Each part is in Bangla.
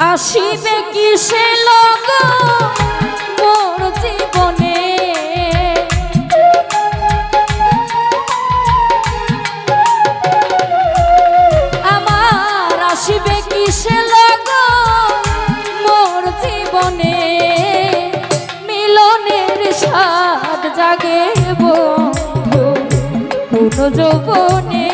আসিবে কি সে লোক মোর জীবনে? আমার আসিবে কি সে লোক মোর জীবনে? মিলনের সাত জাগে বন্ধু যৌবনে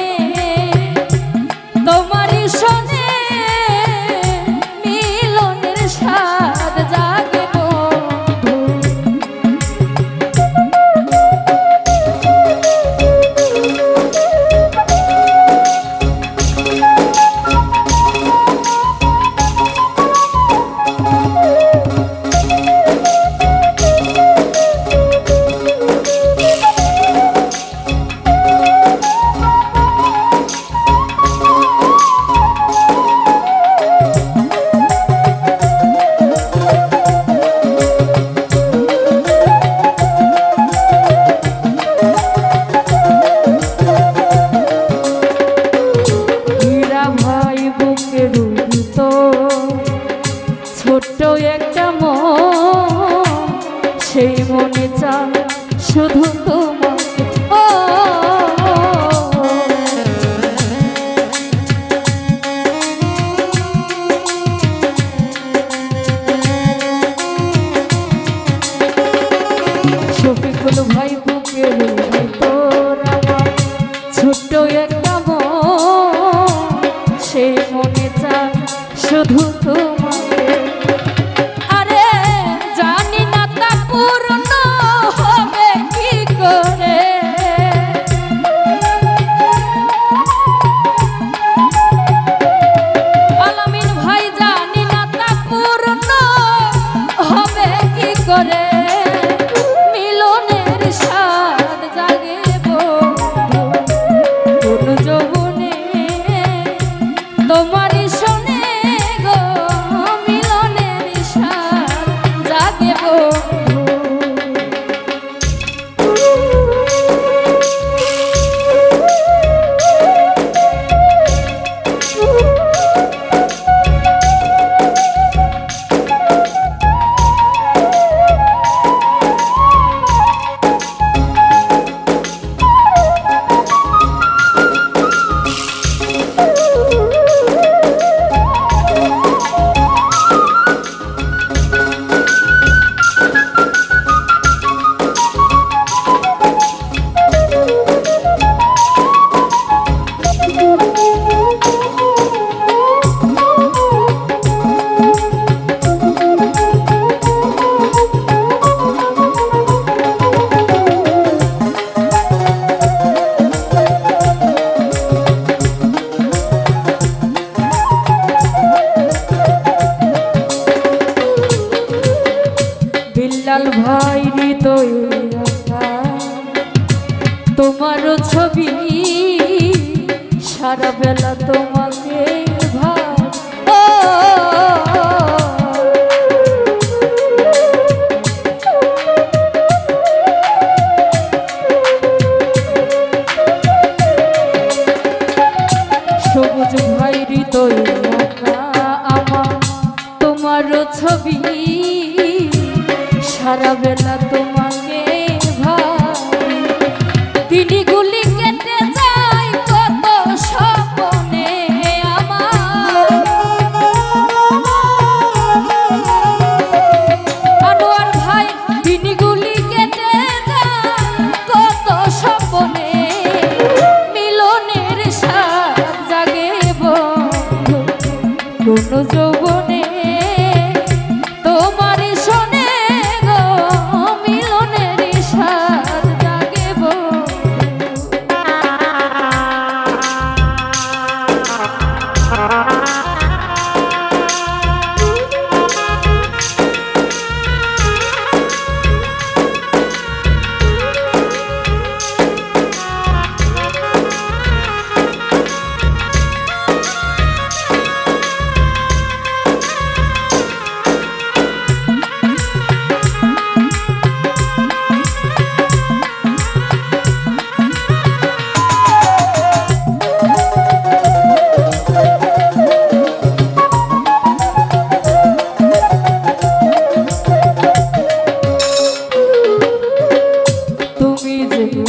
Ooh. দয়াল ভাই হৃদয় তোমারও ছবি সারা বেলা তোমাকে যৌবন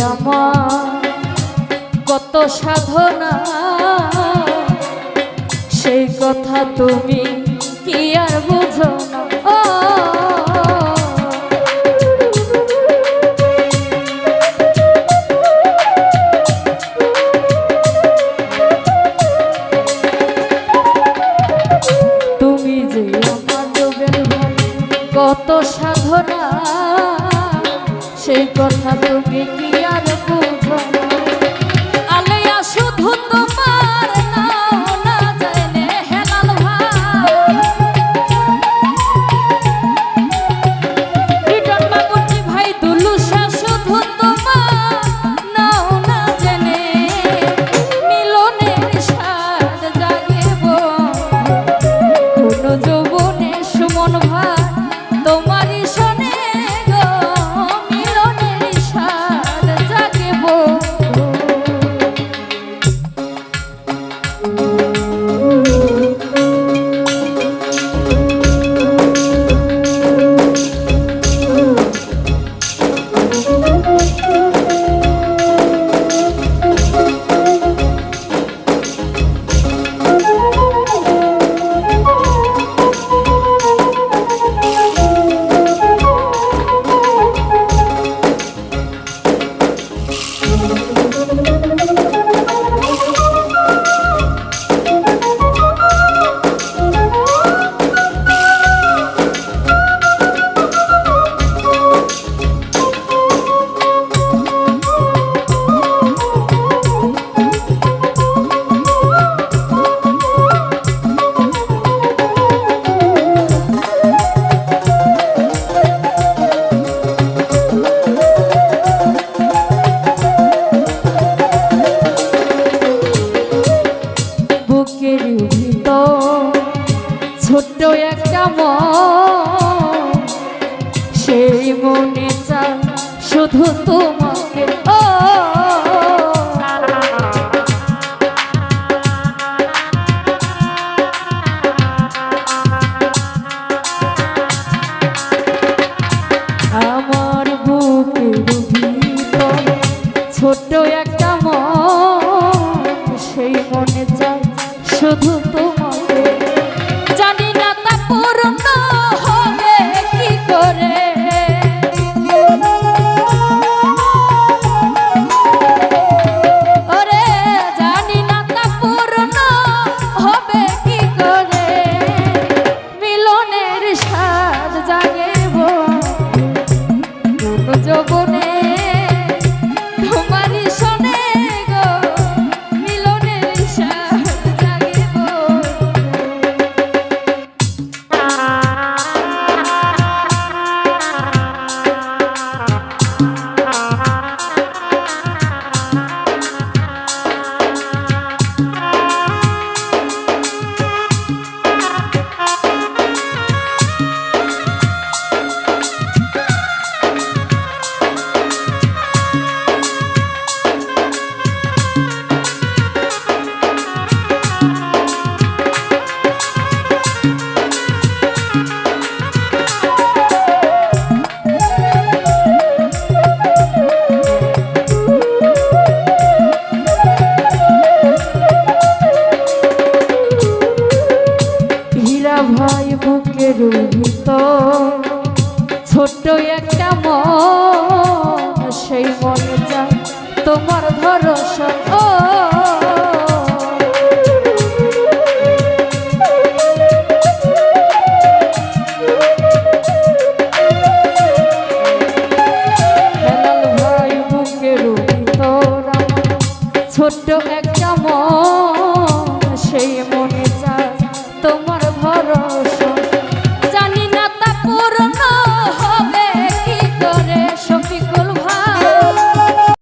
আমার কত সাধনা সেই কথা তুমি কি আর বোঝো না? মন ভাই তো ছোট্ট একটা মন। সেই মনে চায় শুধু তোমাকে। ও ছোট্ট একটা মন সেই মন যা তোমার ধরো ও। ছোট্ট একটা মন